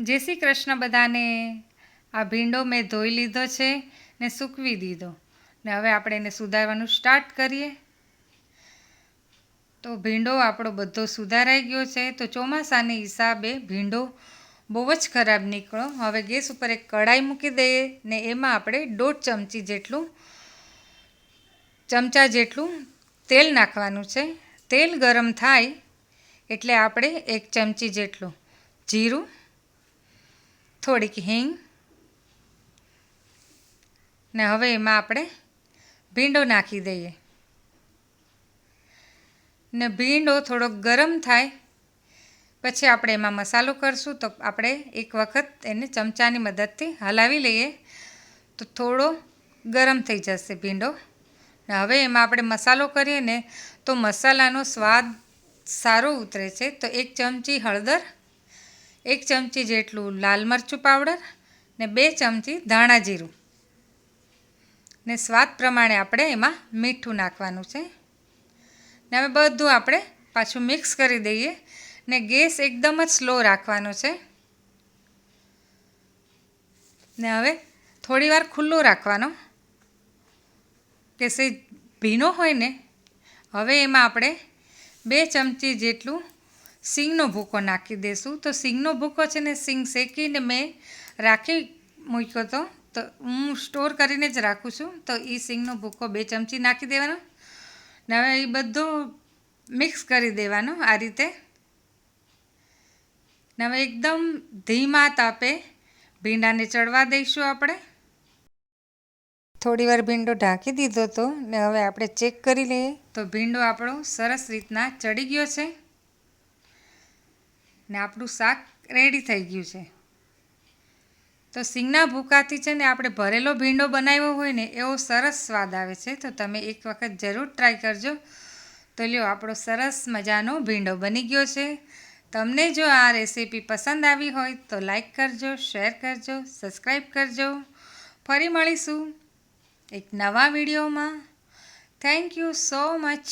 જય શ્રી કૃષ્ણ બધાને. આ ભીંડો મેં ધોઈ લીધો છે ને સૂકવી દીધો. ને હવે આપણે એને સુધારવાનું સ્ટાર્ટ કરીએ. તો ભીંડો આપણો બધો સુધારાઈ ગયો છે. તો ચોમાસાની હિસાબે ભીંડો બહુ જ ખરાબ નીકળો. હવે ગેસ ઉપર એક કઢાઈ મૂકી દઈએ ને એમાં આપણે દોઢ ચમચી જેટલું, ચમચા જેટલું તેલ નાખવાનું છે. તેલ ગરમ થાય એટલે આપણે એક ચમચી જેટલું જીરું થોડીક હિંગ. ને હવે એમાં આપણે ભીંડો નાખી દઈએ. ને ભીંડો થોડોક ગરમ થાય, પછી આપણે એમાં મસાલો કરશું તો આપણે એક વખત એને ચમચાની મદદથી હલાવી લઈએ. તો થોડો ગરમ થઈ જશે ભીંડો. ને હવે એમાં આપણે મસાલો કરીએ ને તો મસાલાનો સ્વાદ સારો ઉતરે છે. તો એક ચમચી હળદર એક ચમચી જેટલું લાલ મરચું પાવડર ને બે ચમચી ધાણા જીરું. ને સ્વાદ પ્રમાણે આપણે એમાં મીઠું નાખવાનું છે. ને હવે બધું આપણે પાછું મિક્સ કરી દઈએ ને ગેસ એકદમ જ સ્લો રાખવાનો છે. ને હવે થોડીવાર ખુલ્લો રાખવાનો. કે સે ભીનો હોય ને, હવે એમાં આપણે બે ચમચી જેટલું સિંગનો ભૂકો નાખી દઈશું તો સિંગનો ભૂકો છે ને સિંગ શેકીને મેં રાખી મૂક્યો હતો. તો હું સ્ટોર કરીને જ રાખું છું. તો એ સિંગનો ભૂકો બે ચમચી નાખી દેવાનો. ને હવે એ બધું મિક્સ કરી દેવાનો આ રીતે. ને હવે એકદમ ધીમા તાપે ભીંડાને ચડવા દઈશું આપણે. થોડી વાર ભીંડો ઢાંકી દીધો હતો ને હવે આપણે ચેક કરી લઈએ. તો ભીંડો આપણો સરસ રીતના ચડી ગયો છે. ને આપણું શાક રેડી થઈ ગયું છે. તો સિંગના ભૂકાથી છે ને આપણે ભરેલો ભીંડો બનાવ્યો હોય ને, એવો સરસ સ્વાદ આવે છે. તો તમે એક વખત જરૂર ટ્રાય કરજો. તો લ્યો, આપણો સરસ મજાનો ભીંડો બની ગયો છે. તમને જો આ રેસીપી પસંદ આવી હોય તો લાઈક કરજો શેર કરજો સબસ્ક્રાઈબ કરજો. ફરી મળીશું એક નવા વિડીયોમાં. Thank you so much